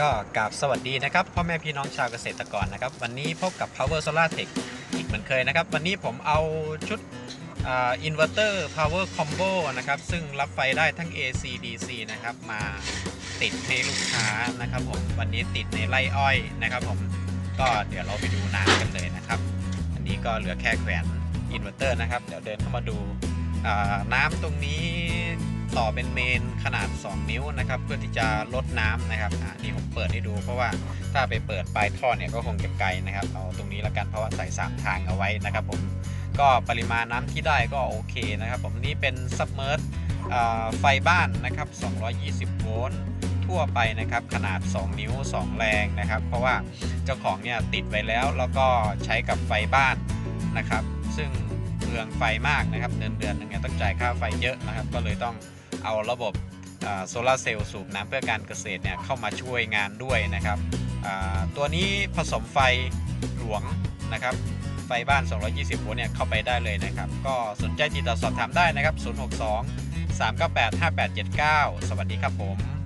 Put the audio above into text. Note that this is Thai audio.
ก็กราบสวัสดีนะครับพ่อแม่พี่น้องชาวเกษตรกรนะครับวันนี้พบกับ Power Solar Tech อีกเหมือนเคยนะครับ วันนี้ผมเอาชุดอินเวอร์เตอร์ Power Combo นะครับซึ่งรับไฟได้ทั้ง AC DC นะครับมาติดให้ลูกค้านะครับผมวันนี้ติดในไร่อ้อยนะครับผมก็เดี๋ยวเราไปดูน้ำกันเลยนะครับ อันนี้ก็เหลือแค่แขวนอินเวอร์เตอร์นะครับ เดี๋ยวเดินเข้ามาดูน้ำตรงนี้ ต่อเป็นเมนขนาด 2 นิ้วนะครับ เพื่อที่จะลดน้ำนะครับอ่านี่ผมเปิดให้ดู เพราะว่าถ้าไปเปิดปลายท่อเนี่ยก็คงจะไกลนะครับ เอาตรงนี้แล้วกันเพราะว่าใส่ 3 ทางเอาไว้นะครับผมก็ปริมาณน้ำที่ได้ก็โอเคนะครับ ผมนี่เป็นซับเมอร์ไฟบ้านนะครับ 220 โวลต์ทั่วไปนะครับขนาด 2 นิ้ว 2 แรงนะครับ เพราะว่าเจ้าของเนี่ยติดไว้แล้วแล้วก็ใช้กับไฟบ้านนะครับ ซึ่งเปลืองไฟมากนะครับเดือนเดือนนึงเนี่ยต้องจ่ายค่าไฟเยอะนะครับ ก็เลยต้อง เอาระบบโซลาร์เซลล์สูบน้ำเพื่อการเกษตรเนี่ยเข้ามาช่วยงานด้วยนะครับตัวนี้ผสมไฟหลวงนะครับ ไฟบ้าน 220 โวลต์เนี่ยเข้าไปได้เลยนะครับ ก็สนใจติดต่อสอบถามได้นะครับ 062 398 5879 สวัสดีครับผม